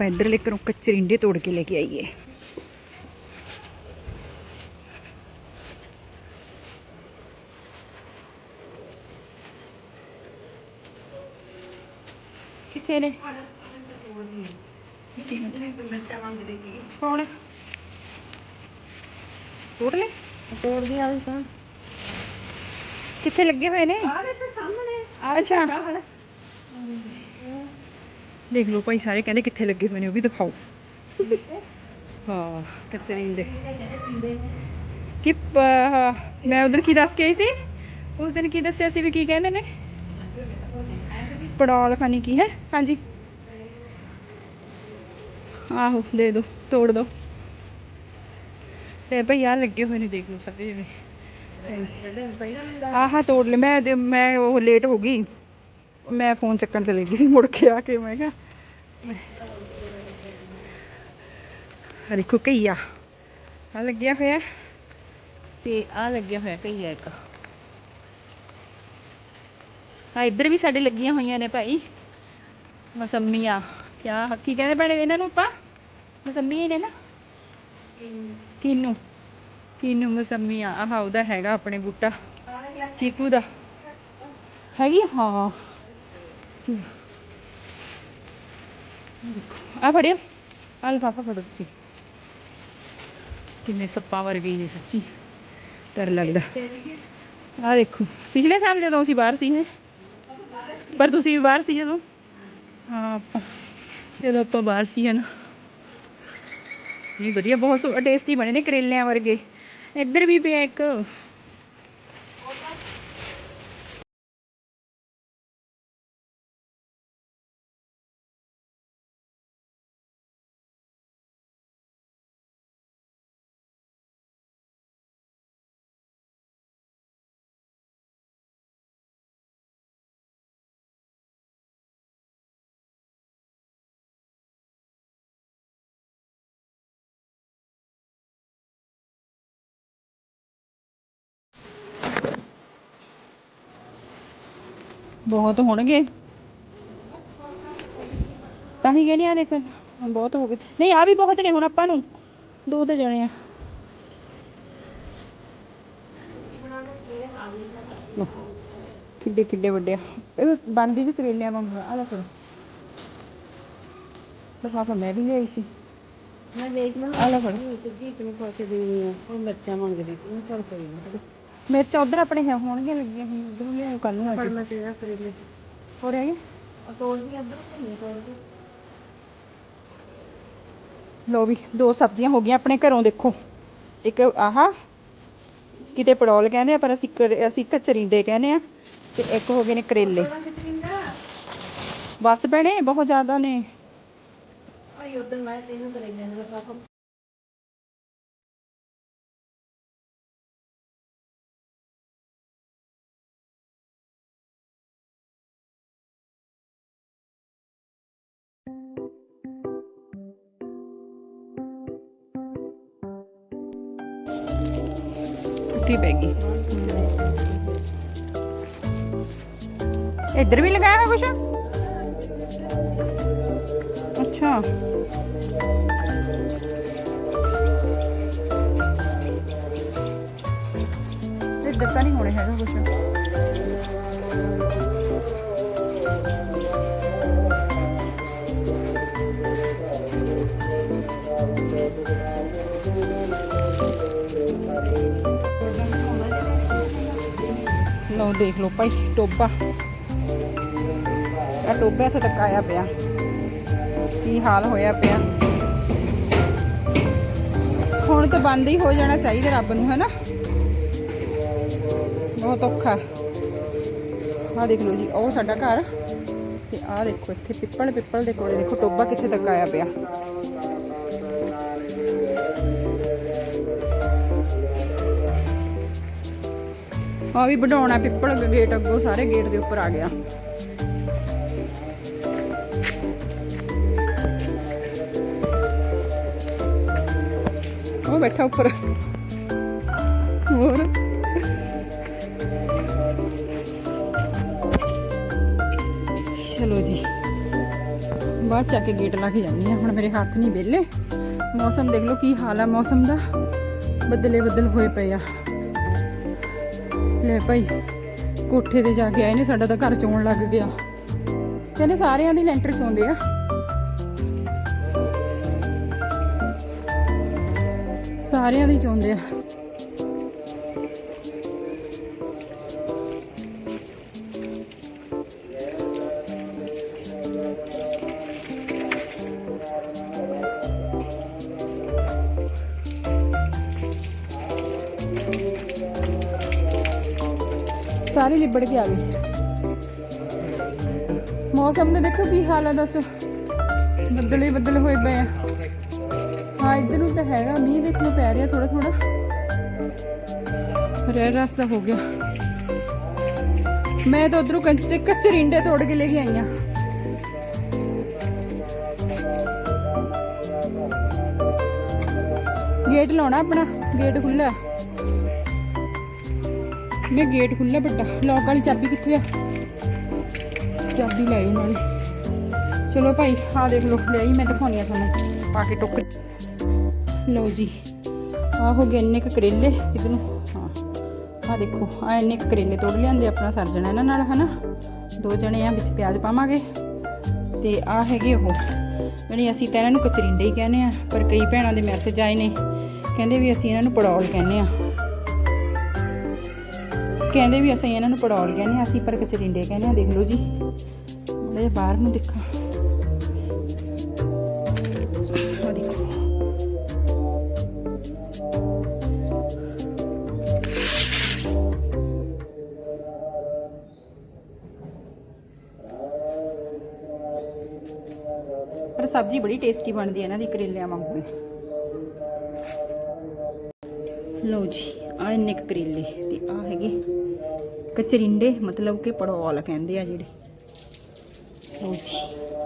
ਇੱਧਰਲੇ ਘਰੋਂ ਕਚਰਿੰਡੇ ਤੋੜ ਕੇ ਲੈ ਕੇ ਆਈਏ। ਕਿੱਥੇ ਨੇ? ਕੌਣ ਤੋੜ ਲੈ। ਤੋੜਦੀ ਆ ਤਾਂ ਕਿੱਥੇ ਲੱਗੇ ਹੋਏ ਨੇ? ਆਲੇ ਤੇ ਸਾਹਮਣੇ। ਅੱਛਾ। ਦੇਖ ਲਓ ਭਾਈ ਸਾਰੇ ਕਹਿੰਦੇ ਕਿੱਥੇ ਲੱਗੇ ਹੋਏ ਨੇ ਉਹ ਵੀ ਦਿਖਾਓ ਹਾਂ ਕਚਰਿੰਡੇ ਕਿ ਪ- ਮੈਂ ਉਧਰ ਕੀ ਦੱਸ ਕੇ ਆਈ ਸੀ ਉਸ ਦਿਨ ਕੀ ਦੱਸਿਆ ਸੀ ਵੀ ਕੀ ਕਹਿੰਦੇ ਨੇ ਪੜਾਲ ਖਾਨੀ ਕੀ ਹੈ ਹਾਂਜੀ ਆਹੋ ਦੇ ਦੋ ਤੋੜ ਦੋ ਤੇ ਭਈ ਆ ਲੱਗੇ ਹੋਏ ਨੇ ਦੇਖ ਲਓ ਸਾਰੇ ਜਿਵੇਂ ਆਹਾ ਤੋੜ ਲੈ ਮੈਂ ਤੇ- ਮੈਂ ਉਹ ਲੇਟ ਹੋ ਗਈ ਮੈਂ ਫੋਨ ਚੱਕਣ ਚਲੀ ਗਈ ਸੀ ਮੁੜ ਕੇ ਆ ਕੇ ਮੈਂ ਕਿਹਾ ਆ ਦੇਖੋ ਕਈਆ ਆ ਲੱਗਿਆ ਹੋਇਆ। ਤੇ ਆ ਲੱਗਿਆ ਹੋਇਆ ਕਈਆ ਇੱਕ। ਆ ਇੱਧਰ ਵੀ ਸਾਡੇ ਲੱਗੀਆਂ ਹੋਈਆਂ ਨੇ ਭਾਈ। ਮਸੰਮੀਆਂ। ਕਿਆ ਕੀ ਕਹਿੰਦੇ ਭੈਣੇ ਇਹਨਾਂ ਨੂੰ ਆਪਾਂ? ਮਸੰਮੀਆਂ ਨੇ ਨਾ? ਕਿਨੂੰ? ਕਿਨੂੰ ਮਸੰਮੀਆਂ? ਆਹ ਉਹਦਾ ਹੈਗਾ ਆਪਣੇ ਬੂਟਾ। ਚੀਕੂ ਦਾ। ਹੈਗੀ? ਹਾਂ। ਆ ਫੜਿਓ ਆ ਲਫਾਫਾ ਫੜੋ ਤੁਸੀਂ। ਕਿੰਨੇ ਸੱਪਾਂ ਵਰਗੇ ਨੇ ਸੱਚੀ। ਡਰ ਲੱਗਦਾ। ਆ ਦੇਖੋ, ਪਿਛਲੇ ਸਾਲ ਜਦੋਂ ਅਸੀਂ ਬਾਹਰ ਸੀ, ਹੈਂ। ਪਰ ਤੁਸੀਂ ਵੀ ਬਾਹਰ ਸੀ ਜਦੋਂ। ਹਾਂ, ਆਪਾਂ ਜਦੋਂ ਆਪਾਂ ਬਾਹਰ ਸੀ ਨਾ ਨਹੀਂ, ਵਧੀਆ, ਬਹੁਤ ਟੇਸਟੀ ਬਣੇ ਨੇ ਕਰੇਲਿਆਂ ਵਰਗੇ। ਇੱਧਰ ਵੀ ਪਿਆ ਇੱਕ। ਬਹੁਤ ਹੋਣਗੇ। ਤਾਂ ਹੀ ਕਹਿੰਦੇ ਆ ਦੇਖ ਬਹੁਤ ਹੋ ਗਏ। ਨਹੀਂ ਆ ਵੀ ਬਹੁਤ ਨੇ ਹੁਣ ਆਪਾਂ ਨੂੰ। ਦੋ ਤੇ ਜਣੇ ਆ। ਕਿੱਡੇ ਕਿੱਡੇ ਵੱਡੇ ਆ। ਇਹ ਬਣਦੀ ਵੀ ਕਰੇਲਿਆਂ ਵਾਂਗੂ ਆ। ਲੈ ਫੜੋ ਲਫਾਫਾ ਮੈਂ ਵੀ ਲਈ ਸੀ। ਮੈਂ ਵੇਖ ਲਾਂ। ਆ ਲੈ ਫੜੋ। ਤੇ ਜੀ ਤੈਨੂੰ ਪੈਸੇ ਦੇ ਉਹ ਮਿਰਚਾਂ ਮੰਗਦੀ ਸੀ। ਚਲ ਕੋਈ ਨਾ। ਮਿਰਚਾਂ ਉਧਰ ਆਪਣੇ ਹੈ ਹੋਣਗੀਆਂ ਲੱਗੀਆਂ ਹੋਈਆਂ ਉਧਰ ਲਿਆਓ ਕੱਲ ਨੂੰ ਆ ਪਰ ਕੇ ਮੈਂ ਤੇਰਾ ਕਰੇਲੇ ਹੋ ਰਿਹਾ ਹੈ ਤੋੜ ਵੀ ਅੰਦਰ ਨਹੀਂ ਤੋੜਦੀ ਲੋ ਵੀ ਦੋ ਸਬਜ਼ੀਆਂ ਹੋ ਗਈਆਂ ਆਪਣੇ ਘਰੋਂ ਦੇਖੋ। ਇੱਕ ਆਹ ਕਿਤੇ ਪੜੌਲ ਕਹਿੰਦੇ ਆ ਪਰ ਅਸੀਂ ਅਸੀਂ ਕਚਰੀਂਦੇ ਕਹਿੰਦੇ ਆ ਤੇ ਇੱਕ ਹੋ ਗਏ ਨੇ ਕਰੇਲੇ। ਬਸ ਭੈਣੇ ਬਹੁਤ ਜ਼ਿਆਦਾ ਨੇ। ਆਈ ਉਧਰ ਮੈਂ ਤੈਨੂੰ ਕਰੇਲੇ ਦਾ ਟੁੱਟੀ ਪੈ ਗਈ। ਇੱਧਰ ਵੀ ਲਗਾਇਆ ਹੈ ਕੁਛ? ਅੱਛਾ। ਇੱਧਰ ਤਾਂ ਨਹੀਂ ਹੋਣੇ ਹੈਗਾ ਕੁਛ। ਲਓ, ਦੇਖ ਲਓ ਭਾਈ ਟੋਬਾ ਇਹ ਟੋਬਾ ਇੱਥੇ ਤੱਕ ਆਇਆ ਪਿਆ। ਕੀ ਹਾਲ ਹੋਇਆ ਪਿਆ? ਹੁਣ ਤਾਂ ਬੰਦ ਹੀ ਹੋ ਜਾਣਾ ਚਾਹੀਦਾ ਰੱਬ ਨੂੰ, ਹੈਨਾ? ਬਹੁਤ ਔਖਾ। ਆਹ ਦੇਖ ਲਓ ਜੀ, ਉਹ ਸਾਡਾ ਘਰ। ਤੇ ਆਹ ਦੇਖੋ ਇੱਥੇ ਪਿੱਪਲ ਪਿੱਪਲ ਦੇ ਕੋਲੇ ਦੇਖੋ ਟੋਬਾ ਕਿੱਥੇ ਤੱਕ ਆਇਆ ਪਿਆ। ਆ ਵੀ ਬਣਾਉਣਾ, ਪਿੱਪਲ ਗੇਟ ਅੱਗੋਂ ਸਾਰੇ ਗੇਟ ਦੇ ਉੱਪਰ ਆ ਗਿਆ। ਉਹ ਬੈਠਾ ਉੱਪਰ। ਹੋਰ? ਚਲੋ ਜੀ। ਬਾਅਦ ਚੱਕ ਕੇ ਗੇਟ ਲਾ ਕੇ ਜਾਂਦੀ ਹਾਂ ਹੁਣ ਮੇਰੇ ਹੱਥ ਨਹੀਂ ਵਿਹਲੇ। ਮੌਸਮ ਦੇਖ ਲਓ ਕੀ ਹਾਲ ਹੈ ਮੌਸਮ ਦਾ। ਬੱਦਲੇ ਬੱਦਲ ਹੋਏ ਪਏ ਆ। ਲੈ ਭਾਈ, ਕੋਠੇ ਤੇ ਜਾ ਕੇ ਆਏ ਨੇ, ਸਾਡਾ ਤਾਂ ਘਰ ਚੋਣ ਲੱਗ ਗਿਆ। ਕਹਿੰਦੇ ਸਾਰਿਆਂ ਦੀ ਲੈਂਟਰ ਚੋਂਦੇ ਆ। ਸਾਰਿਆਂ ਦੀ ਚੋਂਦੇ ਆ। ਸਾਰੇ ਲਿਬੜ ਕੇ ਆ ਗਏ। ਮੌਸਮ ਦੇ ਦੇਖੋ ਕੀ ਹਾਲ ਹੈ ਦੱਸੋ। ਬੱਦਲ ਹੀ ਬੱਦਲ ਹੋਏ ਪਏ ਆ। ਹਾਂ, ਇੱਧਰ ਨੂੰ ਤਾਂ ਹੈਗਾ, ਮੀਂਹ ਦੇਖਣ ਨੂੰ ਪੈ ਰਿਹਾ ਥੋੜਾ ਥੋੜਾ ਰਹਿ ਰਸਤਾ ਹੋ ਗਿਆ। ਮੈਂ ਤਾਂ ਉਧਰੋਂ ਕੱਚੇ ਕਚਰਿੰਡੇ ਤੋੜ ਕੇ ਲੈ ਕੇ ਆਈ ਆ। ਗੇਟ ਲਾਉਣਾ ਆਪਣਾ, ਗੇਟ ਖੁੱਲਾ ਮੈਂ ਗੇਟ ਖੁੱਲਾ ਵੱਡਾ। ਲੌਕ ਵਾਲੀ ਚਾਬੀ ਕਿੱਥੇ ਆ? ਚਾਬੀ ਲੈ ਉਹਨਾਂ ਨੇ ਚਲੋ ਭਾਈ, ਆਹ ਦੇਖ ਲਓ ਲਈ ਮੈਂ ਦਿਖਾਉਣੀ ਆ ਤੁਹਾਨੂੰ। ਪਾ ਕੇ ਟੋਕਰੀ ਲਓ ਜੀ, ਆਹ ਹੋ ਗਏ ਇੰਨੇ ਕੁ ਕਰੇਲੇ ਕਿਤੇ ਨੂੰ ਹਾਂ, ਆਹ ਦੇਖੋ ਆ ਇੰਨੇ ਕੁ ਕਰੇਲੇ ਤੋੜ ਲਿਆਂਦੇ ਆਪਣਾ ਸਰ ਇਹਨਾਂ ਨਾਲ, ਹਨਾ? ਦੋ ਜਣੇ ਆ, ਵਿੱਚ ਪਿਆਜ਼ ਪਾਵਾਂਗੇ। ਤੇ ਆ ਹੈਗੇ ਉਹ, ਜਿਹੜੇ ਅਸੀਂ ਤਾਂ ਇਹਨਾਂ ਨੂੰ ਕਚਰਿੰਡੇ ਹੀ ਕਹਿੰਦੇ ਆ, ਪਰ ਕਈ ਭੈਣਾਂ ਦੇ ਮੈਸੇਜ ਆਏ ਨੇ। ਕਹਿੰਦੇ ਵੀ ਅਸੀਂ ਇਹਨਾਂ ਨੂੰ ਪੜੌਲ ਕਹਿੰਦੇ ਆ। ਕਹਿੰਦੇ ਵੀ ਅਸੀਂ ਇਹਨਾਂ ਨੂੰ ਪੜੌਲ ਕਹਿੰਦੇ ਆ ਅਸੀਂ ਪਰ ਕਚਰਿੰਡੇ ਕਹਿੰਦੇ ਆ ਦੇਖ ਲਓ ਜੀ। ਮੈਂ ਬਾਹਰ ਨੂੰ ਦੇਖਾਂ। ਆਹ ਦੇਖੋ। ਪਰ ਸਬਜ਼ੀ ਬੜੀ ਟੇਸਟੀ ਬਣਦੀ ਹੈ ਇਹਨਾਂ ਦੀ ਕਰੇਲਿਆਂ ਵਾਂਗੂ। ਲਓ ਜੀ। ਆ ਇੰਨੇ ਕੁ ਕਰੇਲੇ ਤੇ ਆ ਹੈਗੇ ਕਚਰਿੰਡੇ, ਮਤਲਬ ਕਿ ਪੜੋਲ ਕਹਿੰਦੇ ਆ ਜਿਹੜੇ। ਲਓ ਜੀ।